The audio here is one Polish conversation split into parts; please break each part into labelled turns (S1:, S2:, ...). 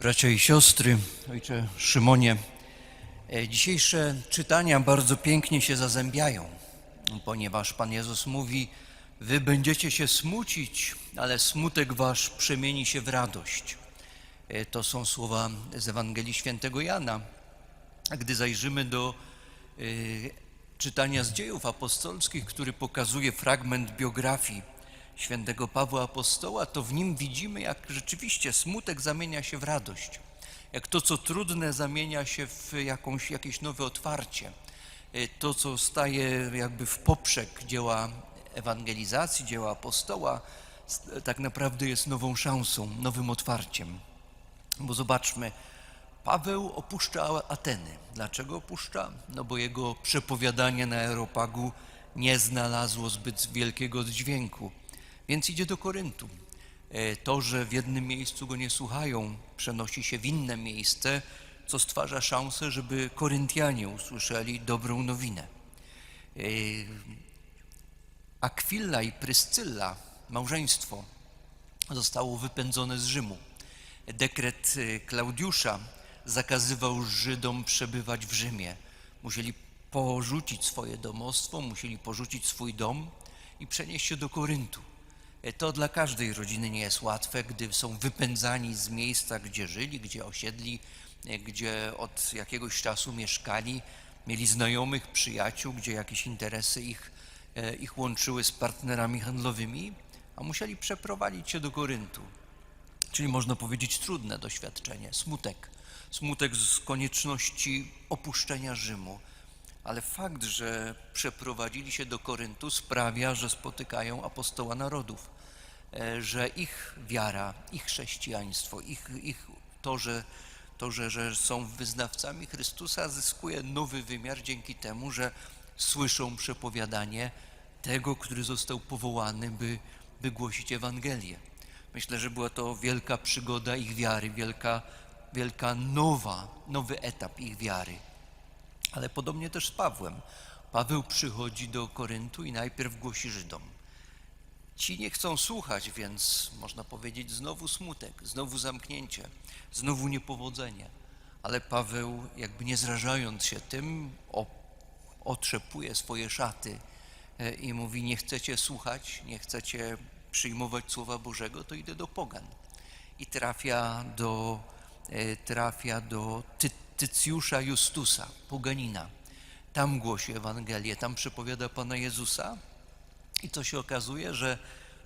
S1: Bracia i siostry, ojcze Szymonie, e, dzisiejsze czytania bardzo pięknie się zazębiają, ponieważ Pan Jezus mówi: Wy będziecie się smucić, ale smutek wasz przemieni się w radość. E, To są słowa z Ewangelii Świętego Jana. Gdy zajrzymy do e, czytania z dziejów apostolskich, który pokazuje fragment biografii świętego Pawła Apostoła, to w nim widzimy, jak rzeczywiście smutek zamienia się w radość. Jak to, co trudne, zamienia się w jakąś, jakieś nowe otwarcie. E, To, co staje jakby w poprzek dzieła ewangelizacji, dzieła apostoła, tak naprawdę jest nową szansą, nowym otwarciem. Bo zobaczmy, Paweł opuszcza Ateny. Dlaczego opuszcza? No bo jego przepowiadanie na Aeropagu nie znalazło zbyt wielkiego dźwięku, więc idzie do Koryntu. E, To, że w jednym miejscu go nie słuchają, przenosi się w inne miejsce, co stwarza szansę, żeby Koryntianie usłyszeli dobrą nowinę. E, Akwilla i Pryscylla, małżeństwo, zostało wypędzone z Rzymu. Dekret y, Klaudiusza zakazywał Żydom przebywać w Rzymie. Musieli porzucić swoje domostwo, musieli porzucić swój dom i przenieść się do Koryntu. To dla każdej rodziny nie jest łatwe, gdy są wypędzani z miejsca, gdzie żyli, gdzie osiedli, gdzie od jakiegoś czasu mieszkali, mieli znajomych, przyjaciół, gdzie jakieś interesy ich, e, ich łączyły z partnerami handlowymi, a musieli przeprowadzić się do Koryntu czyli można powiedzieć trudne doświadczenie, smutek. Smutek z konieczności opuszczenia Rzymu. Ale fakt, że przeprowadzili się do Koryntu sprawia, że spotykają apostoła narodów, e, że ich wiara, ich chrześcijaństwo, ich, ich to, że, to że, że są wyznawcami Chrystusa, zyskuje nowy wymiar dzięki temu, że słyszą przepowiadanie tego, który został powołany, by, by głosić Ewangelię. Myślę, że była to wielka przygoda ich wiary, wielka, wielka nowa, nowy etap ich wiary. Ale podobnie też z Pawłem. Paweł przychodzi do Koryntu i najpierw głosi Żydom. Ci nie chcą słuchać, więc można powiedzieć znowu smutek, znowu zamknięcie, znowu niepowodzenie. Ale Paweł, jakby nie zrażając się tym, otrzepuje swoje szaty e, i mówi: Nie chcecie słuchać, nie chcecie przyjmować Słowa Bożego, to idę do Pogan. I trafia do, e, trafia do Ty, Tycjusza Justusa, poganina. Tam głosi Ewangelię, tam przepowiada Pana Jezusa. I to się okazuje, że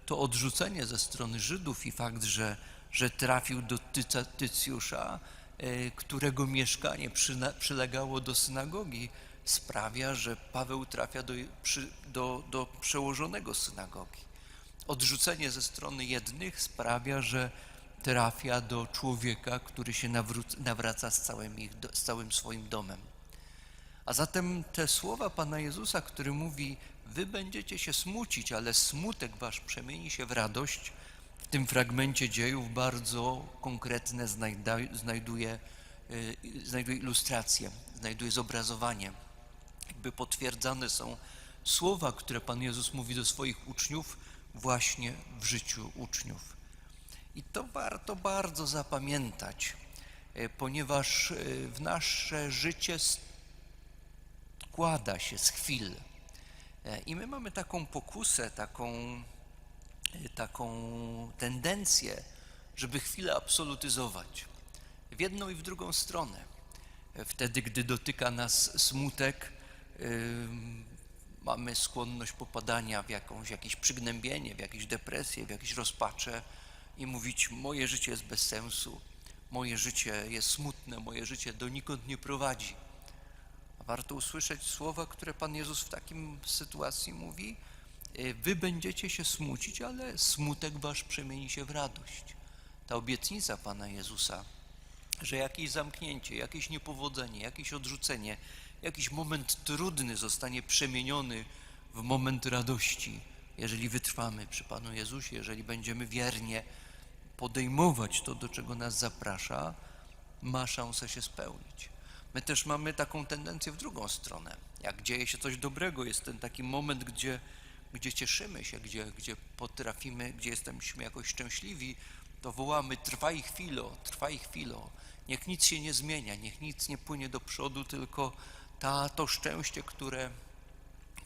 S1: to odrzucenie ze strony Żydów i fakt, że, że trafił do Tyca, Tycjusza, e, którego mieszkanie przyna, przylegało do synagogi, sprawia, że Paweł trafia do, przy, do, do przełożonego synagogi. Odrzucenie ze strony jednych sprawia, że trafia do człowieka, który się nawraca z całym, ich, z całym swoim domem. A zatem te słowa Pana Jezusa, który mówi: Wy będziecie się smucić, ale smutek wasz przemieni się w radość, w tym fragmencie dziejów bardzo konkretne znajduje, y, znajduje ilustrację, znajduje zobrazowanie. Jakby potwierdzane są słowa, które Pan Jezus mówi do swoich uczniów, właśnie w życiu uczniów. I to warto bardzo zapamiętać, e, ponieważ e, w nasze życie składa się z chwil. E, I my mamy taką pokusę, taką, taką tendencję, żeby chwilę absolutyzować w jedną i w drugą stronę. Wtedy, gdy dotyka nas smutek, ym, mamy skłonność popadania w jakąś, jakieś przygnębienie, w jakieś depresję, w jakieś rozpacze i mówić: Moje życie jest bez sensu, moje życie jest smutne, moje życie donikąd nie prowadzi. A warto usłyszeć słowa, które Pan Jezus w takim sytuacji mówi: e, Wy będziecie się smucić, ale smutek wasz przemieni się w radość. Ta obietnica Pana Jezusa, że jakieś zamknięcie, jakieś niepowodzenie, jakieś odrzucenie, jakiś moment trudny zostanie przemieniony w moment radości, jeżeli wytrwamy przy Panu Jezusie, jeżeli będziemy wiernie podejmować to, do czego nas zaprasza, ma szansę się spełnić. My też mamy taką tendencję w drugą stronę. Jak dzieje się coś dobrego, jest ten taki moment, gdzie, gdzie cieszymy się, gdzie, gdzie potrafimy, gdzie jesteśmy jakoś szczęśliwi, to wołamy trwaj chwilo, trwaj chwilo. Niech nic się nie zmienia, niech nic nie płynie do przodu, tylko ta, to szczęście, które,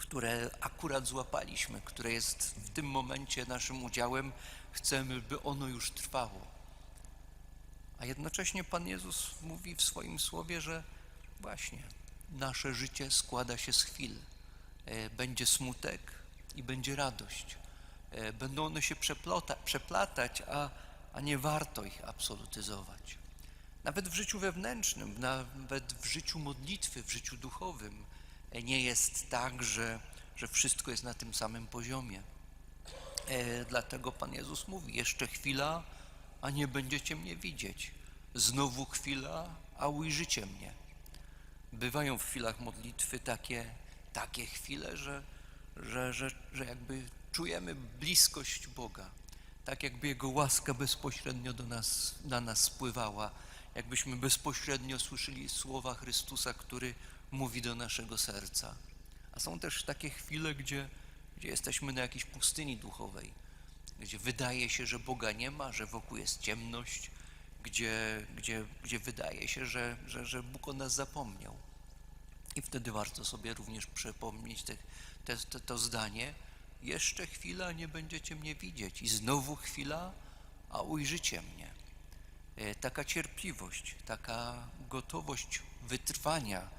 S1: które akurat złapaliśmy, które jest w tym momencie naszym udziałem, chcemy, by ono już trwało. A jednocześnie Pan Jezus mówi w swoim słowie, że właśnie nasze życie składa się z chwil. E, Będzie smutek i będzie radość. E, Będą one się przeplota, przeplatać, a, a nie warto ich absolutyzować. Nawet w życiu wewnętrznym, nawet w życiu modlitwy, w życiu duchowym nie jest tak, że, że wszystko jest na tym samym poziomie. E, Dlatego Pan Jezus mówi: Jeszcze chwila, a nie będziecie mnie widzieć. Znowu chwila, a ujrzycie mnie. Bywają w chwilach modlitwy takie, takie chwile, że, że, że, że jakby czujemy bliskość Boga. Tak jakby Jego łaska bezpośrednio do nas, na nas spływała. Jakbyśmy bezpośrednio słyszeli słowa Chrystusa, który mówi do naszego serca. A są też takie chwile, gdzie, gdzie jesteśmy na jakiejś pustyni duchowej, gdzie wydaje się, że Boga nie ma, że wokół jest ciemność, gdzie, gdzie, gdzie wydaje się, że, że, że Bóg o nas zapomniał. I wtedy warto sobie również przypomnieć te, te, te, to zdanie. Jeszcze chwila, nie będziecie mnie widzieć. I znowu chwila, a ujrzycie mnie. E, Taka cierpliwość, taka gotowość wytrwania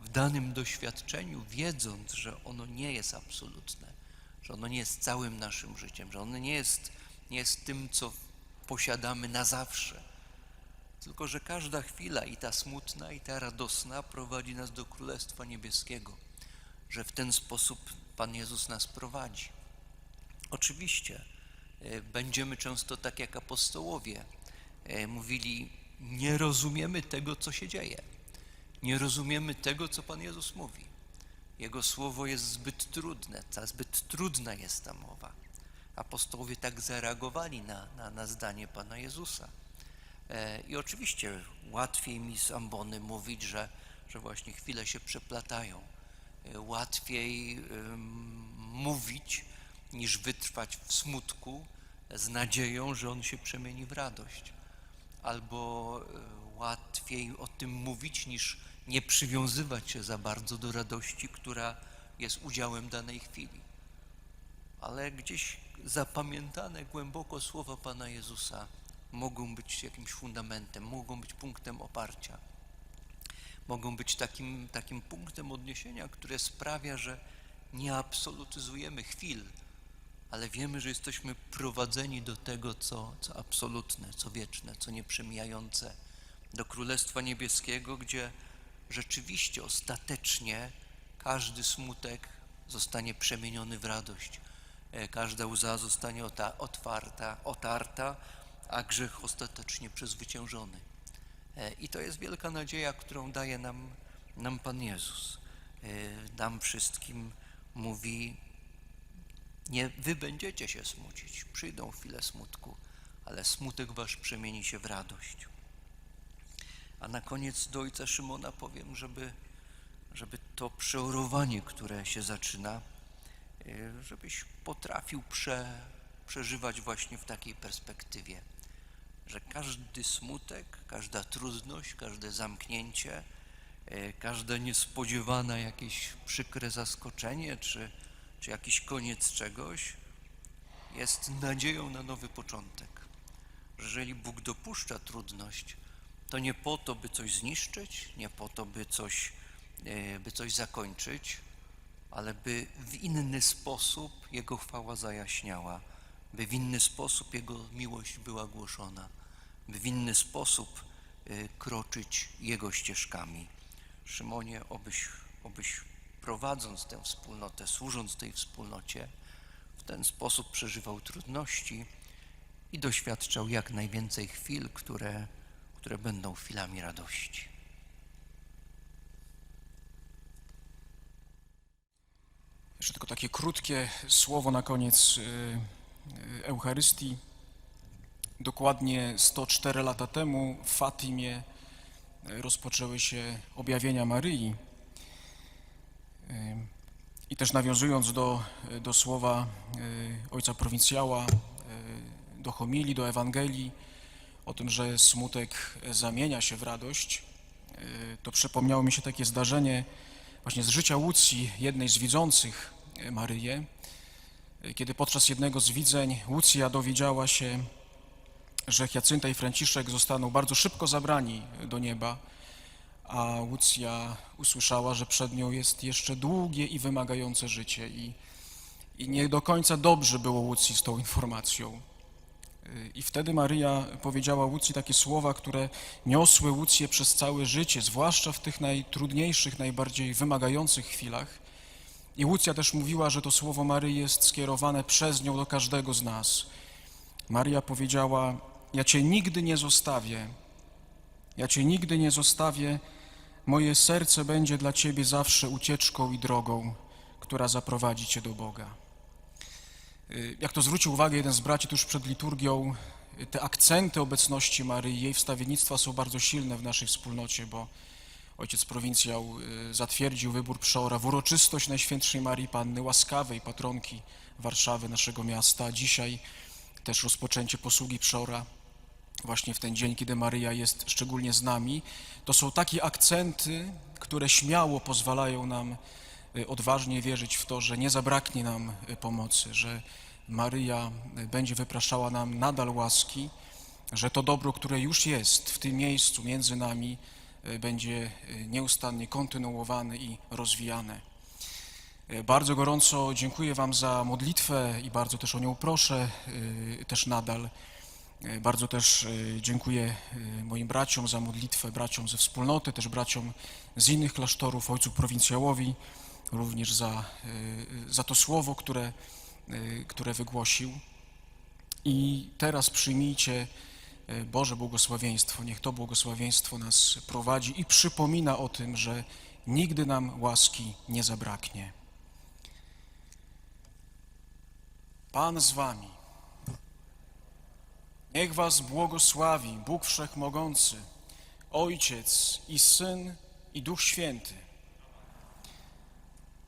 S1: w danym doświadczeniu, wiedząc, że ono nie jest absolutne, że ono nie jest całym naszym życiem, że ono nie jest, nie jest tym, co posiadamy na zawsze, tylko że każda chwila, i ta smutna, i ta radosna, prowadzi nas do Królestwa Niebieskiego, że w ten sposób Pan Jezus nas prowadzi. Oczywiście e, będziemy często tak jak apostołowie e, mówili, nie rozumiemy tego, co się dzieje. Nie rozumiemy tego, co Pan Jezus mówi. Jego słowo jest zbyt trudne, ta zbyt trudna jest ta mowa. Apostołowie tak zareagowali na, na, na zdanie Pana Jezusa. E, I oczywiście łatwiej mi z ambony mówić, że, że właśnie chwile się przeplatają. E, Łatwiej mówić niż wytrwać w smutku z nadzieją, że on się przemieni w radość. Albo e, łatwiej o tym mówić niż nie przywiązywać się za bardzo do radości, która jest udziałem danej chwili. Ale gdzieś zapamiętane głęboko słowa Pana Jezusa mogą być jakimś fundamentem, mogą być punktem oparcia, mogą być takim, takim punktem odniesienia, które sprawia, że nie absolutyzujemy chwil, ale wiemy, że jesteśmy prowadzeni do tego, co, co absolutne, co wieczne, co nieprzemijające, do Królestwa Niebieskiego, gdzie rzeczywiście ostatecznie każdy smutek zostanie przemieniony w radość, e, każda łza zostanie otwarta, otarta, a grzech ostatecznie przezwyciężony. E, I to jest wielka nadzieja, którą daje nam, nam Pan Jezus. E, Nam wszystkim mówi, nie wy będziecie się smucić, przyjdą chwile smutku, ale smutek wasz przemieni się w radość. A na koniec do ojca Szymona powiem, żeby, żeby to przeorowanie, które się zaczyna, e, żebyś potrafił prze, przeżywać właśnie w takiej perspektywie, że każdy smutek, każda trudność, każde zamknięcie, e, każde niespodziewane jakieś przykre zaskoczenie czy, czy jakiś koniec czegoś jest nadzieją na nowy początek. Że Jeżeli Bóg dopuszcza trudność, to nie po to, by coś zniszczyć, nie po to, by coś, e, by coś zakończyć, ale by w inny sposób Jego chwała zajaśniała, by w inny sposób Jego miłość była głoszona, by w inny sposób e, kroczyć Jego ścieżkami. Szymonie, obyś, obyś prowadząc tę wspólnotę, służąc tej wspólnocie, w ten sposób przeżywał trudności i doświadczał jak najwięcej chwil, które, które będą chwilami radości.
S2: Jeszcze tylko takie krótkie słowo na koniec y, y, Eucharystii. Dokładnie 104 lata temu w Fatimie y, rozpoczęły się objawienia Maryi. I też nawiązując do, do słowa ojca prowincjała, do homilii, do Ewangelii, o tym, że smutek zamienia się w radość, y, to przypomniało mi się takie zdarzenie właśnie z życia Łucji, jednej z widzących Maryję, y, kiedy podczas jednego z widzeń Łucja dowiedziała się, że Hiacynta i Franciszek zostaną bardzo szybko zabrani do nieba, a Łucja usłyszała, że przed nią jest jeszcze długie i wymagające życie i, i nie do końca dobrze było Łucji z tą informacją. I wtedy Maryja powiedziała Łucji takie słowa, które niosły Łucję przez całe życie, zwłaszcza w tych najtrudniejszych, najbardziej wymagających chwilach. I Łucja też mówiła, że to słowo Maryi jest skierowane przez nią do każdego z nas. Maria powiedziała: Ja Cię nigdy nie zostawię, ja Cię nigdy nie zostawię, moje serce będzie dla Ciebie zawsze ucieczką i drogą, która zaprowadzi Cię do Boga. Y, Jak to zwrócił uwagę jeden z braci tuż przed liturgią, y, te akcenty obecności Maryi, jej wstawiennictwa są bardzo silne w naszej wspólnocie, bo ojciec prowincjał y, zatwierdził wybór przeora w uroczystość Najświętszej Marii Panny, łaskawej patronki Warszawy, naszego miasta. Dzisiaj też rozpoczęcie posługi przeora właśnie w ten dzień, kiedy Maryja jest szczególnie z nami. To są takie akcenty, które śmiało pozwalają nam odważnie wierzyć w to, że nie zabraknie nam y, pomocy, że Maryja y, będzie wypraszała nam nadal łaski, że to dobro, które już jest w tym miejscu między nami, y, będzie y, nieustannie kontynuowane i rozwijane. Y, Bardzo gorąco dziękuję Wam za modlitwę i bardzo też o nią proszę, y, też nadal. Y, Bardzo też y, dziękuję y, moim braciom za modlitwę, braciom ze wspólnoty, też braciom z innych klasztorów, ojcu prowincjałowi, również za, y, za to słowo, które, y, które wygłosił. I teraz przyjmijcie y, Boże błogosławieństwo. Niech to błogosławieństwo nas prowadzi i przypomina o tym, że nigdy nam łaski nie zabraknie. Pan z wami. Niech was błogosławi Bóg Wszechmogący, Ojciec i Syn i Duch Święty.